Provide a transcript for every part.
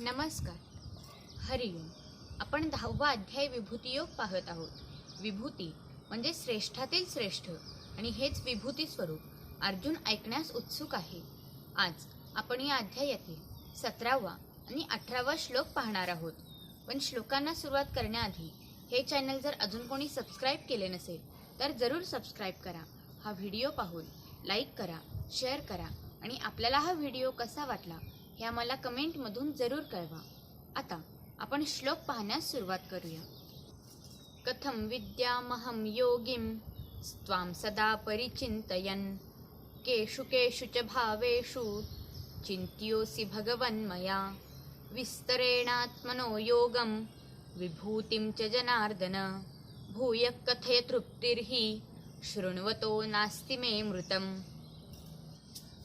नमस्कार. हरिओम आपण दहावा अध्याय विभूतियोग पाहत आहोत. विभूती म्हणजे श्रेष्ठातील श्रेष्ठ आणि हेच विभूती स्वरूप. अर्जुन ऐकण्यास उत्सुक आहे. आज आपण या अध्यायातील सतरावा आणि अठरावा श्लोक पाहणार आहोत. पण श्लोकांना सुरुवात करण्याआधी हे चॅनल जर अजून कोणी सबस्क्राईब केले नसेल तर जरूर सबस्क्राईब करा. हा व्हिडिओ पाहून लाईक करा शेअर करा आणि आपल्याला हा व्हिडिओ कसा वाटला हे आम्हाला कमेंटमधून जरूर कळवा. आता आपण श्लोक पाहण्यास सुरुवात करूया. कथम विद्यामहं योगिं स्वाम सदा परिचिन्तयन्। केषु केषु च भावेषु चिन्त्योऽसि भगवन्मया विस्तरेणात्मनो योगं विभूतिं च जनार्दन। भूय कथय तृप्तिर्हि शृण्वतो नास्ति मे मृतम।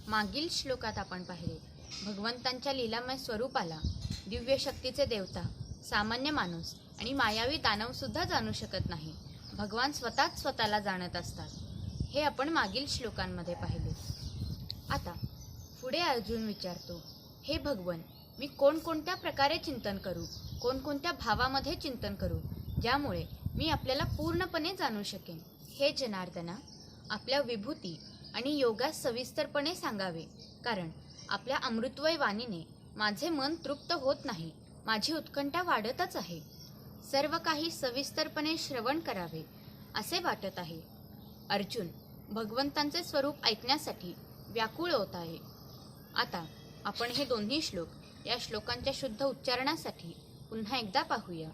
मागील श्लोकात आपण पाहिले भगवंतांच्या लीलामय स्वरूपाला दिव्य शक्तीचे देवता सामान्य माणूस आणि मायावी दानवसुद्धा जाणू शकत नाही. भगवान स्वतःच स्वतःला जाणत असतात. हे आपण मागील श्लोकांमध्ये पाहिले. आता पुढे अर्जुन विचारतो हे भगवन मी कोणकोणत्या प्रकारे चिंतन करू? कोणकोणत्या भावामध्ये चिंतन करू? ज्यामुळे मी आपल्याला पूर्णपणे जाणू शकेन. हे जनार्दना आपल्या विभूती आणि योगास सविस्तरपणे सांगावे. कारण आपल्या अमृतवय वाणीने माझे मन तृप्त होत नाही माझी उत्कंठा वाढतच आहे. सर्व काही सविस्तरपणे श्रवण करावे असे वाटत आहे. अर्जुन भगवंतांचे स्वरूप ऐकण्यासाठी व्याकुळ होत आहे. आता आपण हे दोन्ही श्लोक या श्लोकांच्या शुद्ध उच्चारणासाठी पुन्हा एकदा पाहूया.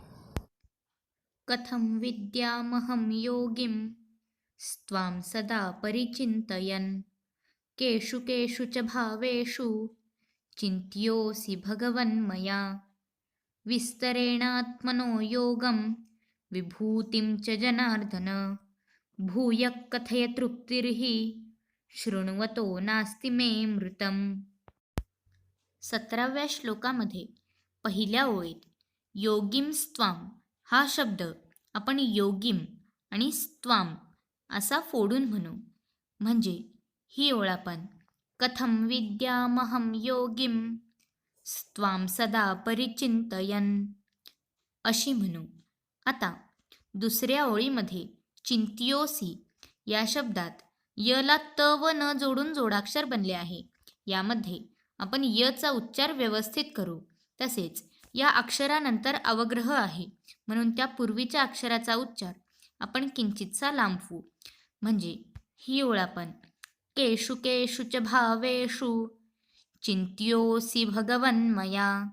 कथं विद्यामहम योगिम स्त्वां सदा परिचिन्तयन्। केषु केषु च भावेषु चिन्त्योऽसि भगवन्मया विस्तरेणात्मनो योगं विभूतिं च जनार्दन। भूयः कथय तृप्तिर्हि शृण्वतो नास्ति मे मृतम्। सतराव्या श्लोकामध्ये पहिल्या ओळीत योगिम स्त्वाम हा शब्द आपण योगिम आणि स्त्वाम असा फोडून म्हणू. म्हणजे ही ओळ आपण. कथम विद्यामहम योगिम स्वाम सदा परिचिंतयन अशी म्हणू. आता दुसऱ्या ओळीमध्ये चिंतियोसी या शब्दात यला त व न जोडून जोडाक्षर बनले आहे. यामध्ये आपण यचा उच्चार व्यवस्थित करू. तसेच या अक्षरानंतर अवग्रह आहे. म्हणून त्या पूर्वीच्या अक्षराचा उच्चार आपण किंचितसा लांबवू. म्हणजे ही ओळ आपण केशु केषु च भावेषु चिंत्योसी भगवन्मया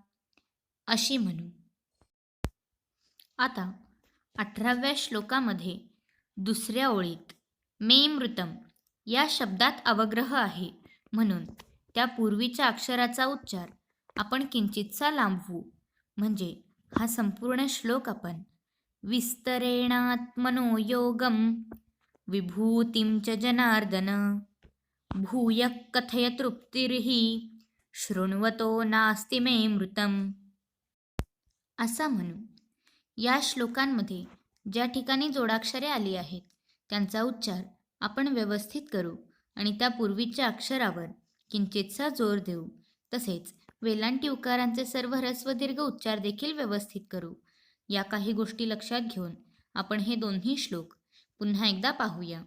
अशी म्हणू. आता अठराव्या श्लोकामध्ये दुसऱ्या ओळीत मे मृतम या शब्दात अवग्रह आहे. म्हणून त्या पूर्वीच्या अक्षराचा उच्चार आपण किंचितसा लांबवू. म्हणजे हा संपूर्ण श्लोक आपण विस्तरेणात्मनो योगं विभूतिं च जनार्दन। भूयः कथय तृप्तिर्हि शृण्वतो नास्ति मे मृतम। असा म्हणू या श्लोकांमध्ये ज्या ठिकाणी जोडाक्षरे आली आहेत त्यांचा उच्चार आपण व्यवस्थित करू आणि त्या पूर्वीच्या अक्षरावर किंचितसा जोर देऊ तसेच वेलांटी उकारांचे सर्व ह्रस्व दीर्घ उच्चार देखील व्यवस्थित करू. या काही गोष्टी लक्षात घेऊन आपण हे दोन्ही श्लोक पुन्हा एकदा पाहूया.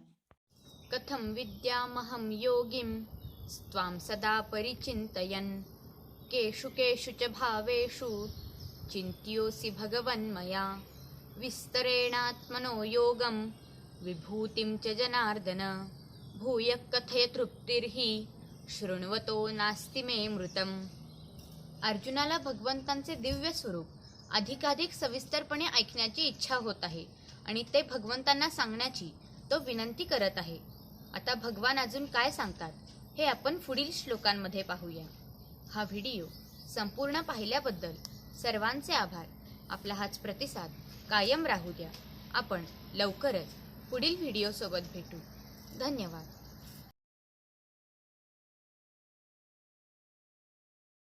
कथं विद्यामहं योगिं स्वां सदा परिचिन्तयन्। केषु केषु च भावेषु चिन्त्योऽसि भगवन्मया। विस्तरेणात्मनो योगं विभूतिं च जनार्दन। भूयः कथय तृप्तिर्हि शृण्वतो नास्ति मे मृतम्। अर्जुनाला भगवंतांचे दिव्य स्वरूप। अधिकाधिक सविस्तरपणे ऐकण्याची इच्छा होत आहे आणि ते भगवंतांना सांगण्याची तो विनंती करत आहे. आता भगवान अजून काय सांगतात हे आपण पुढील श्लोकांमध्ये पाहूया. हा व्हिडिओ संपूर्ण पाहिल्याबद्दल सर्वांचे आभार. आपला हाच प्रतिसाद कायम राहू द्या. आपण लवकरच पुढील व्हिडिओसोबत भेटू. धन्यवाद.